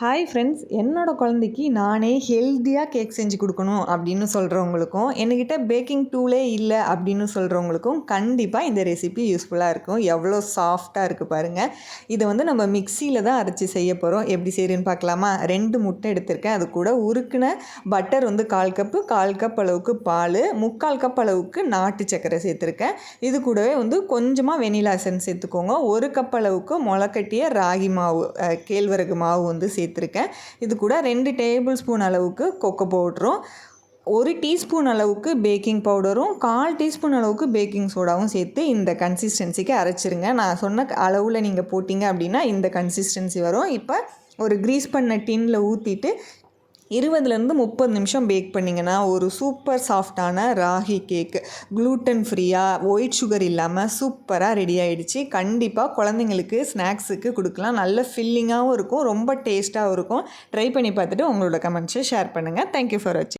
Hi friends என்னோடய குழந்தைக்கு நானே ஹெல்த்தியாக கேக் செஞ்சு கொடுக்கணும் அப்படின்னு சொல்கிறவங்களுக்கும் என்கிட்ட பேக்கிங் டூலே இல்லை அப்படின்னு சொல்கிறவங்களுக்கும் கண்டிப்பாக இந்த ரெசிபி யூஸ்ஃபுல்லாக இருக்கும். எவ்வளோ சாஃப்டாக இருக்குது பாருங்கள் இதை வந்து நம்ம மிக்சியில் தான் அரைச்சி செய்ய போகிறோம் எப்படி செய்கிறேன்னு பார்க்கலாமா? ரெண்டு முட்டை எடுத்திருக்கேன். அது கூட உருக்குன பட்டர் வந்து கால் கப்பு கால் கப் அளவுக்கு பால் முக்கால் கப் அளவுக்கு நாட்டு சக்கரை சேர்த்துருக்கேன். இது கூடவே வந்து கொஞ்சமாக வெனிலா எசன்ஸ் சேர்த்துக்கோங்க. ஒரு கப் அளவுக்கு முளைக்கட்டிய ராகி மாவு கேழ்வரகு மாவு வந்து சேர்த்து சேர்த்துருக்கேன். இது கூட ரெண்டு டேபிள் ஸ்பூன் அளவுக்கு கொக்கோ பவுட்ரும் ஒரு டீஸ்பூன் அளவுக்கு பேக்கிங் பவுடரும் கால் டீஸ்பூன் அளவுக்கு பேக்கிங் சோடாவும் சேர்த்து இந்த கன்சிஸ்டன்சிக்கு அரைச்சிருங்க. நான் சொன்ன அளவில் நீங்கள் போட்டிங்க அப்படின்னா இந்த கன்சிஸ்டன்சி வரும். இப்போ ஒரு க்ரீஸ் பண்ண டின்னில் ஊற்றிட்டு இருபதுலேருந்து முப்பது நிமிஷம் பேக் பண்ணிங்கன்னா ஒரு சூப்பர் சாஃப்டான ராகி கேக்கு க்ளூட்டன் ஃப்ரீயாக ஒயிட் சுகர் இல்லாமல் சூப்பராக ரெடி ஆகிடுச்சு கண்டிப்பாக குழந்தைங்களுக்கு ஸ்நாக்ஸுக்கு கொடுக்கலாம். நல்ல ஃபில்லிங்காகவும் இருக்கும். ரொம்ப டேஸ்ட்டாகவும் இருக்கும். ட்ரை பண்ணி பார்த்துட்டு உங்களோட கமெண்ட்ஸை ஷேர் பண்ணுங்கள் தேங்க்யூ ஃபார் வாட்சிங்